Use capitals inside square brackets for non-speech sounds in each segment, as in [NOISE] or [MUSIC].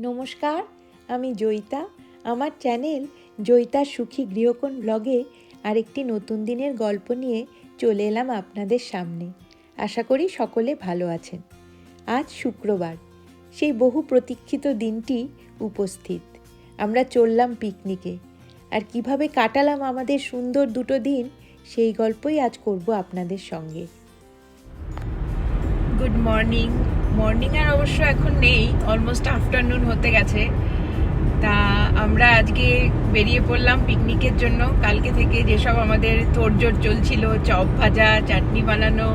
নমস্কার, আমি জয়িতা। আমার চ্যানেল জয়িতার সুখী গৃহকোণ ব্লগে আরেকটি নতুন দিনের গল্প নিয়ে চলে এলাম আপনাদের সামনে। আশা করি সকলে ভালো আছেন। আজ শুক্রবার, সেই বহু প্রতীক্ষিত দিনটি উপস্থিত। আমরা চললাম পিকনিকে। আর কীভাবে কাটালাম আমাদের সুন্দর দুটো দিন, সেই গল্পই আজ করব আপনাদের সঙ্গে। গুড মর্নিং মর্নিং আর অবশ্য এখন নেই অলমোস্ট আফটারনুন হতে গেছে। তা আমরা আজকে বেরিয়ে পড়লাম পিকনিকের জন্য। কালকে থেকে যেসব আমাদের তোড়জোড় চলছিল, চপ ভাজা, চাটনি বানানো,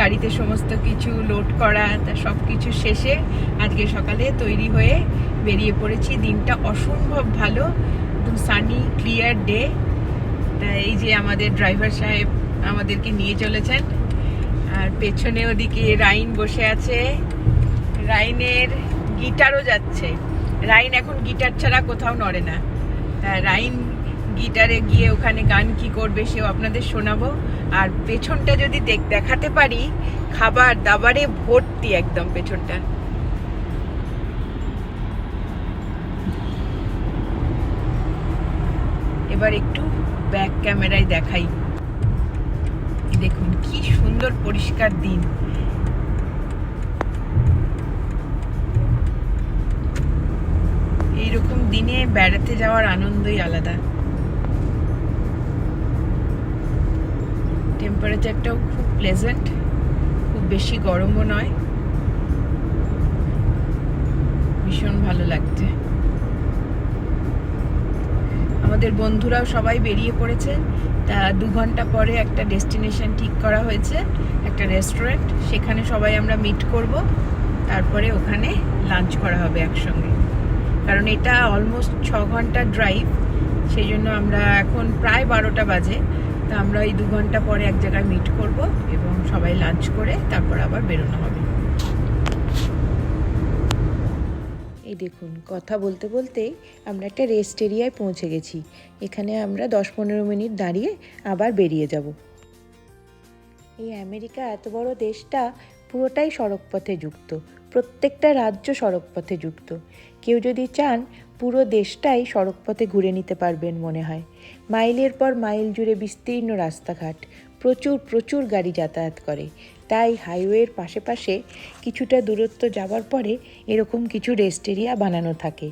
গাড়িতে সমস্ত কিছু লোড করা, তা সব কিছু শেষে আজকে সকালে তৈরি হয়ে বেরিয়ে পড়েছি। দিনটা অসম্ভব ভালো, একদম সানি ক্লিয়ার ডে তা এই যে আমাদের ড্রাইভার সাহেব আমাদেরকে নিয়ে চলেছেন। আর পেছনে ওদিকে রাইন বসে আছে। রাইনের গিটারও যাচ্ছে। রাইন এখন গিটার ছাড়া কোথাও নড়ে না। রাইন গিটারে গিয়ে ওখানে গান কি করবে সেও আপনাদের শোনাবো। আর পেছনটা যদি দেখ- দেখাতে পারি, খাবার দাবারে ভর্তি একদম পেছনটা। এবার একটু ব্যাক ক্যামেরায় দেখাই। দেখুন, কি সুন্দর পরিষ্কার দিন। এইরকম দিনে বেড়াতে যাওয়ার আনন্দই আলাদা। টেম্পারেচারটাও খুব প্লেজেন্ট খুব বেশি গরমও নয়। ভীষণ ভালো লাগছে। আমাদের বন্ধুরাও সবাই বেরিয়ে পড়েছে। তা দু ঘণ্টা পরে একটা ডেস্টিনেশন ঠিক করা হয়েছে, একটা রেস্টুরেন্ট। সেখানে সবাই আমরা মিট করব। তারপরে ওখানে লাঞ্চ করা হবে একসঙ্গে। কারণ এটা অলমোস্ট ছ ঘণ্টা ড্রাইভ সেই জন্য আমরা এখন প্রায় বারোটা বাজে। তা আমরা এই দু ঘণ্টা পরে এক জায়গায় মিট করব এবং সবাই লাঞ্চ করে তারপর আবার বেরোনো হবে। এই দেখুন, কথা বলতে বলতেই আমরা একটা রেস্ট এরিয়ায় পৌঁছে গেছি। এখানে আমরা দশ পনেরো মিনিট দাঁড়িয়ে আবার বেরিয়ে যাব। এই আমেরিকা এত বড় দেশটা পুরোটাই সড়কপথে যুক্ত, প্রত্যেকটা রাজ্য সড়কপথে যুক্ত। কেউ যদি চান, পুরো দেশটাই সড়কপথে ঘুরে নিতে পারবেন মনে হয়। মাইলের পর মাইল জুড়ে বিস্তীর্ণ রাস্তাঘাট, প্রচুর প্রচুর গাড়ি যাতায়াত করে। তাই হাইওয়ের পাশে পাশে কিছুটা দূরত্ব যাওয়ার পরে এরকম কিছু রেস্ট এরিয়া বানানো থাকে।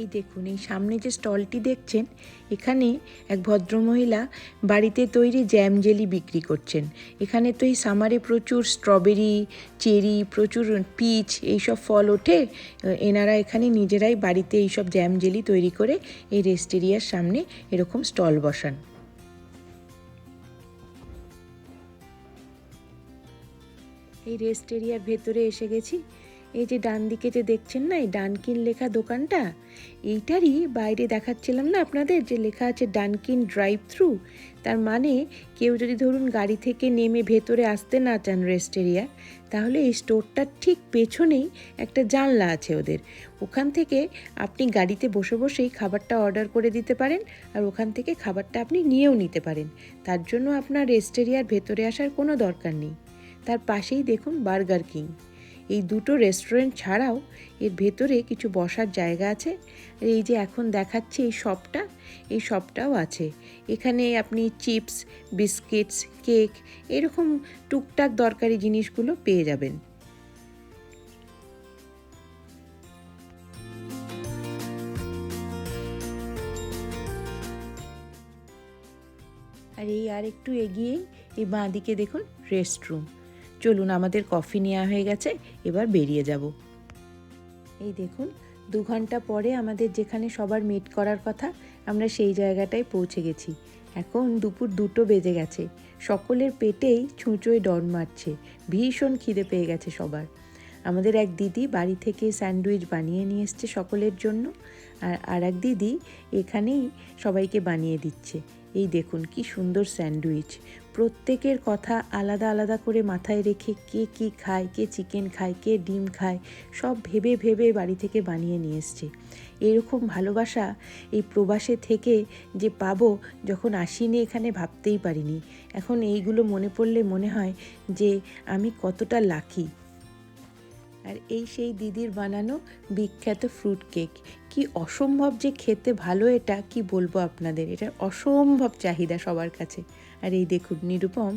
এই দেখুন, এই সামনে যে স্টলটি দেখছেন, এখানে এক ভদ্রমহিলা বাড়িতে তৈরি জ্যাম জেলি বিক্রি করছেন। এখানে তো এই সামারে প্রচুর স্ট্রবেরি চেরি প্রচুর পিচ এইসব ফল ওঠে। এনারা এখানে নিজেরাই বাড়িতে এইসব জ্যাম জেলি তৈরি করে এই রেস্ট এরিয়ার সামনে এরকম স্টল বসান। এই রেস্ট এরিয়ার ভেতরে এসে গেছি। এই যে ডান দিকে যে দেখছেন না, এই ডানকিন লেখা দোকানটা, এইটারই বাইরে দেখাচ্ছিলাম না আপনাদের যে লেখা আছে ডানকিন ড্রাইভ থ্রু তার মানে কেউ যদি ধরুন গাড়ি থেকে নেমে ভেতরে আসতে না চান রেস্ট এরিয়া তাহলে এই স্টোরটার ঠিক পেছনেই একটা জানলা আছে ওদের। ওখান থেকে আপনি গাড়িতে বসে বসেই খাবারটা অর্ডার করে দিতে পারেন আর ওখান থেকে খাবারটা আপনি নিয়েও নিতে পারেন। তার জন্য আপনার রেস্ট এরিয়ার ভেতরে আসার কোনো দরকার নেই। তার পাশেই দেখুন বার্গার কিং। এই দুটো রেস্টুরেন্ট ছাড়াও এর ভেতরে কিছু বসার জায়গা আছে। আর এই যে এখন দেখাচ্ছি এই শপটা, এই শপটাও আছে। এখানে আপনি চিপস, বিস্কিটস, কেক এরকম টুকটাক দরকারি জিনিসগুলো পেয়ে যাবেন। আর এই আর একটু এগিয়েই এই বাঁ দিকে দেখুন রেস্টরুম। চলুন আমাদের কফি নেওয়া হয়ে গেছে, এবার বেরিয়ে যাব। এই দেখুন, দু ঘণ্টা পরে আমাদের যেখানে সবার মিট করার কথা, আমরা সেই জায়গাটায় পৌঁছে গেছি। এখন দুপুর দুটো বেজে গেছে। সকলের পেটেই ছুঁচোয় ডন মারছে। ভীষণ খিদে পেয়ে গেছে সবার। আমাদের এক দিদি বাড়ি থেকে স্যান্ডউইচ বানিয়ে নিয়ে এসছে সকলের জন্য, আর আর এক দিদি এখানেই সবাইকে বানিয়ে দিচ্ছে। এই দেখুন, কি সুন্দর স্যান্ডউইচ। প্রত্যেকের কথা আলাদা আলাদা করে মাথায় রেখে কে কি খায়, কে চিকেন খায়, কে ডিম খায়, সব ভেবে ভেবে বাড়ি থেকে বানিয়ে নিয়ে এসছে। এরকম ভালোবাসা এই প্রবাসে থেকে যে পাবো যখন আসিনি এখানে ভাবতেই পারিনি। এখন এইগুলো মনে পড়লে মনে হয় যে আমি কতটা লাকি আর এই সেই দিদির বানানো বিখ্যাত ফ্রুট কেক কি অসম্ভব যে খেতে ভালো এটা, কি বলব আপনাদের? এটার অসম্ভব চাহিদা সবার কাছে। আর এই দেখুন, নিরুপম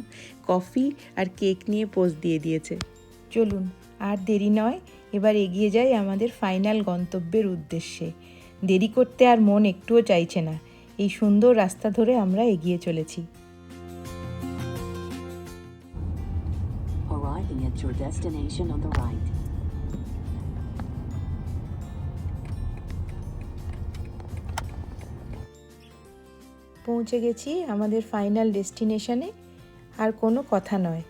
কফি আর কেক নিয়ে পোজ দিয়ে দিয়েছে। চলুন, আর দেরি নয়, এবার এগিয়ে যাই আমাদের ফাইনাল গন্তব্যের উদ্দেশ্যে। দেরি করতে আর মন একটুও চাইছে না। এই সুন্দর রাস্তা ধরে আমরা এগিয়ে চলেছি। Arriving at your destination on the right. পৌঁছে গেছি আমাদের ফাইনাল ডেস্টিনেশনে আর কোনো কথা নয়।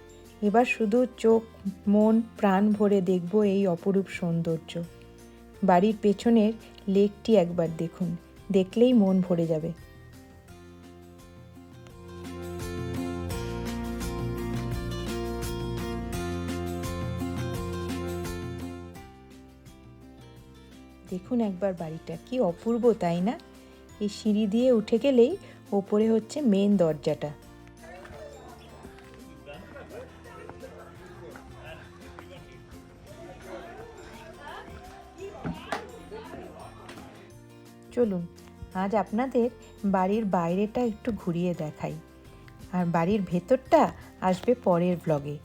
এবার শুধু চোখ, মন, প্রাণ ভরে দেখব এই অপরূপ সৌন্দর্য। বাড়ির পেছনের লেকটি একবার দেখুন। দেখলেই মন ভরে যাবে। দেখুন একবার বাড়িটা। কি অপূর্ব, তাই না? এই সিঁড়ি দিয়ে উঠে গেলেই ওপরে হচ্ছে মেন দরজাটা। চলুন, আজ আপনাদের বাড়ির বাইরেটা একটু ঘুরিয়ে দেখাই। আর বাড়ির ভেতরটা আসবে পরের ব্লগে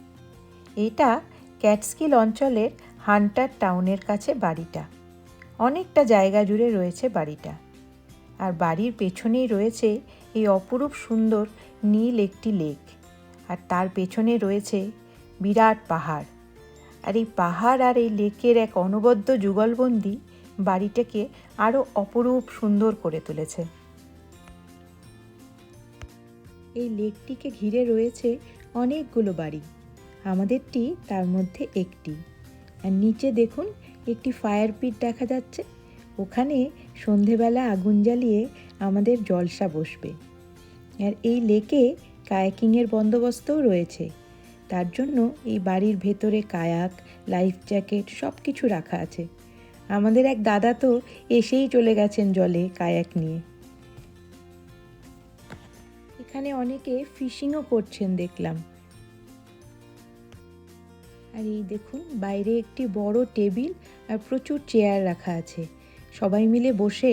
এটা ক্যাটস্কিল অঞ্চলের হান্টার টাউনের কাছে বাড়িটা। অনেকটা জায়গা জুড়ে রয়েছে বাড়িটা। আর বাড়ির পেছনেই রয়েছে এই অপরূপ সুন্দর নীল একটি লেক। আর তার পেছনে রয়েছে বিরাট পাহাড়। আর এই পাহাড় আর এই লেকের এক অনবদ্য যুগলবন্দি বাড়িটাকে আরও অপরূপ সুন্দর করে তুলেছে। এই লেকটিকে ঘিরে রয়েছে অনেকগুলো বাড়ি। আমাদেরটি তার মধ্যে একটি। আর নিচে দেখুন, একটি ফায়ার পিট দেখা যাচ্ছে। ওখানে সন্ধেবেলা আগুন জ্বালিয়ে আমাদের জলসা বসবে। আর এই লেকে কায়াকিংয়ের বন্দোবস্তও রয়েছে। তার জন্য এই বাড়ির ভেতরে কায়াক, লাইফ জ্যাকেট সব কিছু রাখা আছে। আমাদের এক দাদা তো এসেই চলে গেছেন জলে কায়াক নিয়ে। এখানে অনেকে ফিশিংও করছেন দেখলাম। আর এই দেখুন, বাইরে একটি বড় টেবিল আর প্রচুর চেয়ার রাখা আছে। সবাই মিলে বসে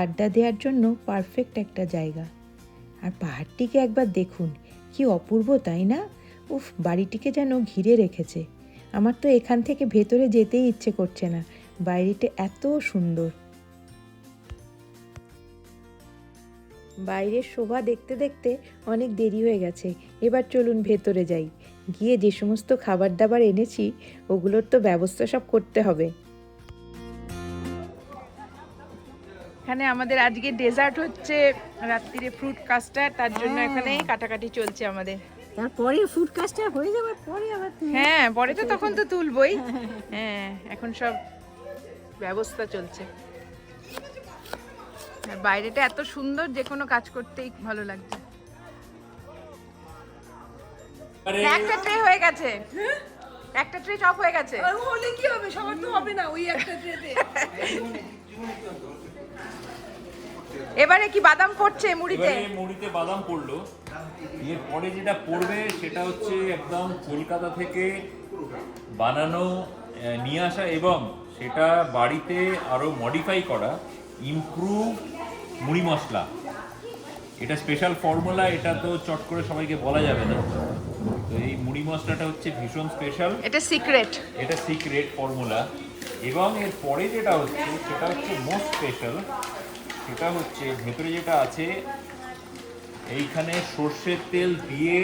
আড্ডা দেওয়ার জন্য পারফেক্ট একটা জায়গা। আর পাহাড়টিকে একবার দেখুন, কি অপূর্ব, তাই না? উফ, বাড়িটিকে যেন ঘিরে রেখেছে। আমার তো এখান থেকে ভেতরে যেতেই ইচ্ছে করছে না, বাইরেটা এত সুন্দর। বাইরের শোভা দেখতে দেখতে অনেক দেরি হয়ে গেছে, এবার চলুন ভেতরে যাই। গিয়ে যে সমস্ত খাবার দাবার এনেছি, ওগুলোর তো ব্যবস্থা সব করতে হবে। এখানে আমাদের আজকে ডেজার্ট হচ্ছে রাত্রিরে ফ্রুট কাস্টার্ড তার জন্য এখানে কাটাকাটি চলছে আমাদের। তারপরে ফুড কাজটা হয়ে যাওয়ার পরে আবার হ্যাঁ পরে তো তখন তো তুলবই। হ্যাঁ এখন সব ব্যবস্থা চলছে। আর বাইরেটা এত সুন্দর যে কোনো কাজ করতেই ভালো লাগছে। একটা ট্রে হয়ে গেছে। একটা ট্রে চপ হয়ে গেছে। হলে কি হবে? সবার তো হবে না ওই একটা ট্রেতে [LAUGHS] এবারে কি বাদাম পড়ছে মুড়িতে? মুড়িতে বাদাম পড়ল। এর পরে যেটা পড়বে সেটা হচ্ছে একদম কলকাতা থেকে বানানো নিয়ে আসা এবং সেটা বাড়িতে আরও মডিফাই করা ইমপ্রুভ মুড়ি মশলা। এটা স্পেশাল ফর্মুলা এটা তো চট করে সবাইকে বলা যাবে না। তো এই মুড়ি মশলাটা হচ্ছে ভীষণ স্পেশাল এটা সিক্রেট এটা সিক্রেট ফর্মুলা এবং এর পরে যেটা হচ্ছে, সেটা হচ্ছে মোস্ট স্পেশাল সেটা হচ্ছে ভেতরে যেটা আছে, এইখানে সর্ষের তেল দিয়ে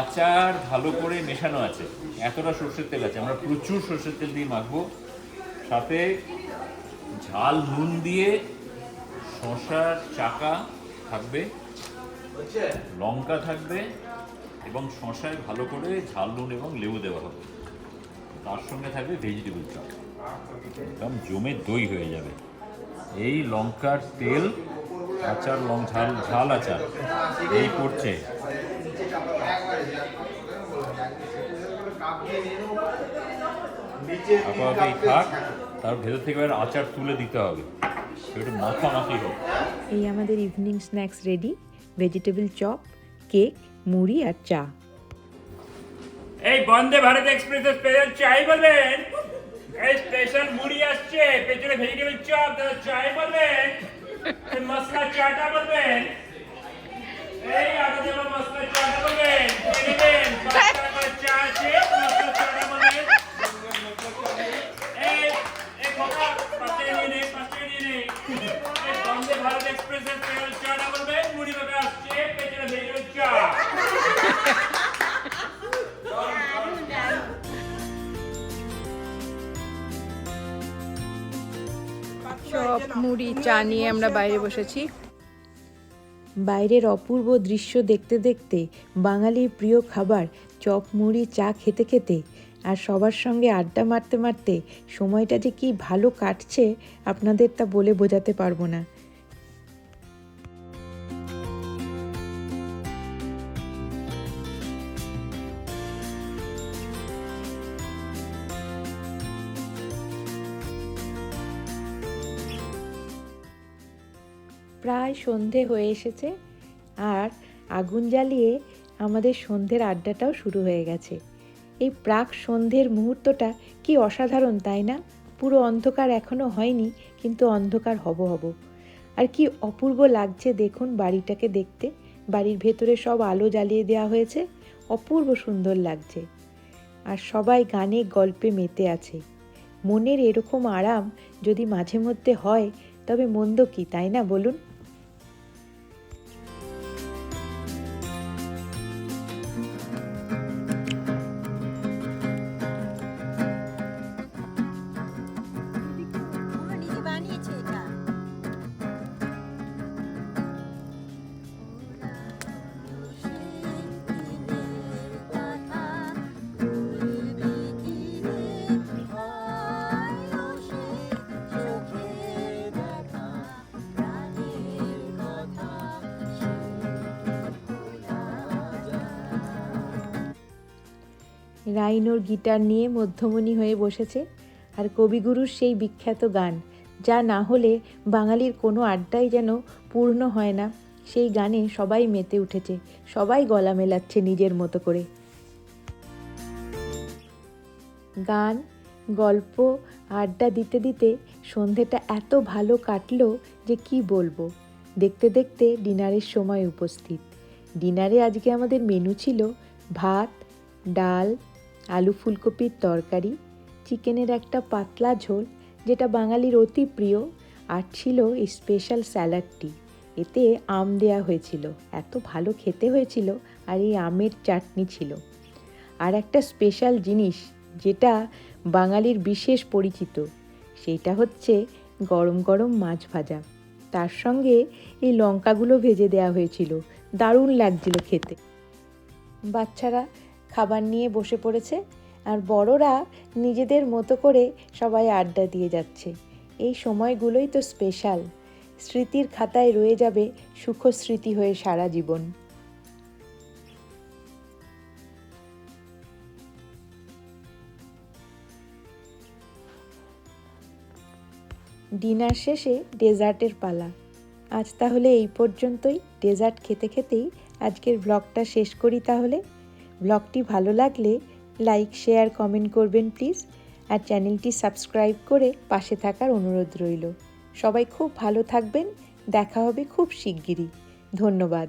আচার ভালো করে মেশানো আছে। এতটা সর্ষের তেল আছে। আমরা প্রচুর সর্ষের তেল দিয়ে মাখবো। সাথে ঝাল, নুন দিয়ে শশার চাকা থাকবে, লঙ্কা থাকবে এবং শশায় ভালো করে ঝাল, নুন এবং লেবু দেওয়া হবে। তার সঙ্গে থাকবে ভেজিটেবল চপ একদম জমে দই হয়ে যাবে। এই লঙ্কার তেল, আচার লং ঝাল ঝাল আচার, এই পড়ছে। আপাতত এই তার ভেতর থেকে এবার আচার তুলে দিতে হবে। একটু মাখামাখি হোক। এই আমাদের evening snacks ready vegetable chop cake মুড়ি আর চা। এই বন্দে ভারত এক্সপ্রেসের স্পেশাল চাই বলবেন? এই স্পেশাল মুড়ি আসছে পেছনে ভেজিটেবল চপ দাদা চাই বলবেন? এই মশলা চাটা বলবেন? এই দেবো মশলা চাটা বলবেন? নেবেন? পাঁচ চা আছে মশলা চাটা বলবেন? এই এই খোকা পাঁচ টাকা নিয়ে নে পাঁচ টাকা নিয়ে নে। এই বন্দে ভারত এক্সপ্রেসের স্পেশাল চাটা বলবেন? মুড়ি ভাবে আসছে পেছনে ভেজিটেবল চা চপ মুড়ি, চা নিয়ে আমরা বাইরে বসেছি। বাইরের অপূর্ব দৃশ্য দেখতে দেখতে বাঙালির প্রিয় খাবার চপ, মুড়ি, চা খেতে খেতে আর সবার সঙ্গে আড্ডা মারতে মারতে সময়টা যে কি ভালো কাটছে, আপনাদের তা বলে বোঝাতে পারব না। প্রায় সন্ধে হয়ে এসেছে আর আগুন জ্বালিয়ে আমাদের সন্ধ্যের আড্ডাটাও শুরু হয়ে গেছে। এই প্রাক সন্ধ্যের মুহূর্তটা কি অসাধারণ, তাই না? পুরো অন্ধকার এখনও হয়নি, কিন্তু অন্ধকার হব হব। আর কি অপূর্ব লাগছে দেখুন বাড়িটাকে দেখতে। বাড়ির ভেতরে সব আলো জ্বালিয়ে দেওয়া হয়েছে, অপূর্ব সুন্দর লাগছে। আর সবাই গানে গল্পে মেতে আছে। মনের এরকম আরাম যদি মাঝে মধ্যে হয়, তবে মন্দ কি, তাই না বলুন? রাইনোর গিটার নিয়ে মধ্যমণি হয়ে বসেছে আর কবিগুরুর সেই বিখ্যাত গান, যা না হলে বাঙালির কোনো আড্ডাই যেন পূর্ণ হয় না। সেই গানে সবাই মেতে উঠেছে, সবাই গলা মেলাচ্ছে নিজের মতো করে। গান, গল্প, আড্ডা দিতে দিতে সন্ধেটা এত ভালো কাটলো যে কি বলব? দেখতে দেখতে ডিনারের সময় উপস্থিত। ডিনারে আজকে আমাদের মেনু ছিল ভাত, ডাল আলু ফুলকপির তরকারি, চিকেনের একটা পাতলা ঝোল, যেটা বাঙালির অতি প্রিয়, আর ছিল এই স্পেশাল স্যালাডটি এতে আম দেয়া হয়েছিল। এত ভালো খেতে হয়েছিল, আর এই আমের চাটনি ছিল। আর একটা স্পেশাল জিনিস, যেটা বাঙালির বিশেষ পরিচিত সেইটা হচ্ছে গরম গরম মাছ ভাজা। তার সঙ্গে এই লঙ্কাগুলো ভেজে দেওয়া হয়েছিল। দারুণ লাগছিল খেতে। বাচ্চারা খাবার নিয়ে বসে পড়েছে আর বড়রা নিজেদের মতো করে সবাই আড্ডা দিয়ে যাচ্ছে। এই সময়গুলোই তো স্পেশাল স্মৃতির খাতায় রয়ে যাবে সুখ স্মৃতি হয়ে সারা জীবন। ডিনার শেষে ডেজার্টের পালা। আজ তাহলে এই পর্যন্তই। ডেজার্ট খেতে খেতেই আজকের ব্লগটা শেষ করি তাহলে। ব্লগটি ভালো লাগলে লাইক, শেয়ার, কমেন্ট করবেন প্লিজ। আর চ্যানেলটি সাবস্ক্রাইব করে পাশে থাকার অনুরোধ রইল। সবাই খুব ভালো থাকবেন। দেখা হবে খুব শিগগিরই। ধন্যবাদ।